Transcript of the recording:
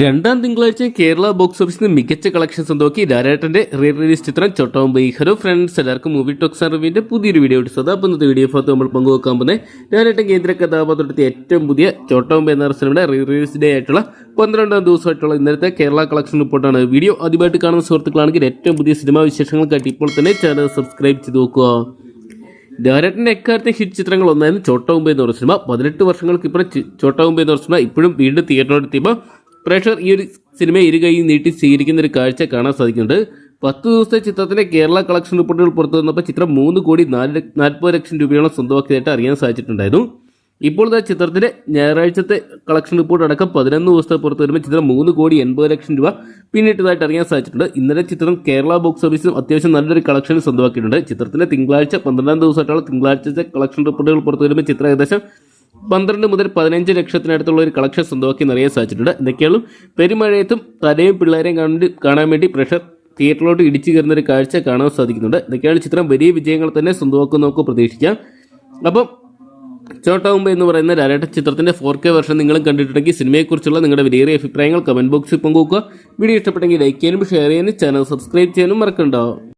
രണ്ടാം തിങ്കളാഴ്ച കേരള ബോക്സ് ഓഫീസിൽ മികച്ച കളക്ഷൻ സ്വന്തമാക്കി ലാലേട്ടന്റെ റീ റിലീസ് ചിത്രം ചൊട്ടോമ്പൈ. ഹലോ ഫ്രണ്ട്സ് എല്ലാവർക്കും മൂവി ടോക്സ് അറിവിന്റെ പുതിയൊരു വീഡിയോ എടുത്തത് അപ്പോൾ ഇന്നത്തെ വീഡിയോ ഭാഗത്ത് നമ്മൾ പങ്കുവെക്കാൻ പോകുന്നത് ലാലേട്ടൻ കേന്ദ്ര കഥാപാത്രത്തെ ഏറ്റവും പുതിയ ചൊട്ടോമ്പൈ എന്ന സിനിമയുടെ റീ റിലീസ് ഡേ ആയിട്ടുള്ള പന്ത്രണ്ടാം ദിവസമായിട്ടുള്ള ഇന്നലത്തെ കേരള കളക്ഷൻ റിപ്പോർട്ടാണ്. വീഡിയോ ആദ്യമായിട്ട് കാണുന്ന സുഹൃത്തുക്കളാണെങ്കിൽ ഏറ്റവും പുതിയ സിനിമാ വിശേഷങ്ങൾക്കായിട്ട് ഇപ്പോൾ തന്നെ ചാനൽ സബ്സ്ക്രൈബ് ചെയ്ത് നോക്കുക. ലാലേട്ടന്റെ എക്കാലത്തെ ഹിറ്റ് ചിത്രങ്ങൾ ഒന്നായിരുന്നു ചോട്ടമുമ്പ് എന്ന് പറഞ്ഞ സിനിമ. പതിനെട്ട് വർഷങ്ങൾക്ക് ഇപ്പുറം ചി- ചോട്ടമുമ്പ് എന്ന് പറഞ്ഞ സിനിമ ഇപ്പോഴും വീണ്ടും തിയേറ്ററിലെത്തിയപ്പോൾ പ്രേക്ഷകർ ഈ ഒരു സിനിമയെ ഇരു കൈ നീട്ടി സ്വീകരിക്കുന്ന ഒരു കാഴ്ച കാണാൻ സാധിക്കുന്നുണ്ട്. പത്ത് ദിവസത്തെ ചിത്രത്തിന്റെ കേരള കളക്ഷൻ റിപ്പോർട്ടുകൾ പുറത്തു വന്നപ്പോൾ ചിത്രം മൂന്ന് കോടി നാല് നാൽപ്പത് ലക്ഷം രൂപയോളം സ്വന്തമാക്കിയതായിട്ട് അറിയാൻ സാധിച്ചിട്ടുണ്ടായിരുന്നു. ഇപ്പോൾ ഇതാ ചിത്രത്തിന്റെ ഞായറാഴ്ചത്തെ കളക്ഷൻ റിപ്പോർട്ട് അടക്കം പതിനൊന്ന് ദിവസത്തെ പുറത്ത് വരുമ്പോൾ ചിത്രം മൂന്ന് കോടി എൺപത് ലക്ഷം രൂപ പിന്നിട്ടതായിട്ട് അറിയാൻ സാധിച്ചിട്ടുണ്ട്. ഇന്നലെ ചിത്രം കേരള ബോക്സ് ഓഫീസിലും അത്യാവശ്യം നല്ലൊരു കളക്ഷൻ സ്വന്തമാക്കിയിട്ടുണ്ട്. ചിത്രത്തിന്റെ തിങ്കളാഴ്ച പന്ത്രണ്ടാം ദിവസമായിട്ടുള്ള തിങ്കളാഴ്ചത്തെ കളക്ഷൻ റിപ്പോർട്ടുകൾ പുറത്തു വരുമ്പോൾ ചിത്രം ഏകദേശം പന്ത്രണ്ട് മുതൽ പതിനഞ്ച് ലക്ഷത്തിനടുത്തുള്ള ഒരു കളക്ഷൻ സ്വന്തമാക്കി നിറയാൻ സാധിച്ചിട്ടുണ്ട്. എന്തൊക്കെയാണ് പെരുമഴയത്തും തലയും പിള്ളേരെയും കാണാൻ വേണ്ടി പ്രഷർ തിയേറ്ററിലോട്ട് ഇടിച്ചു കയറുന്ന ഒരു കാഴ്ച കാണാൻ സാധിക്കുന്നുണ്ട്. എന്തൊക്കെയാണ് ചിത്രം വലിയ വിജയങ്ങൾ തന്നെ സ്വന്തമാക്കും നമുക്ക് പ്രതീക്ഷിക്കാം. അപ്പം ചോട്ടാവുമ്പ എന്ന് പറയുന്ന രാരേട്ട ചിത്രത്തിന്റെ ഫോർ കെ വെർഷൻ നിങ്ങളും കണ്ടിട്ടുണ്ടെങ്കിൽ സിനിമയെക്കുറിച്ചുള്ള നിങ്ങളുടെ വിലയേറിയ അഭിപ്രായങ്ങൾ കമന്റ് ബോക്സിൽ പങ്കുവെക്കുക. വീഡിയോ ഇഷ്ടപ്പെട്ടെങ്കിൽ ലൈക്ക് ചെയ്യാനും ഷെയർ ചെയ്യാനും ചാനൽ സബ്സ്ക്രൈബ് ചെയ്യാനും മറക്കണ്ടാവും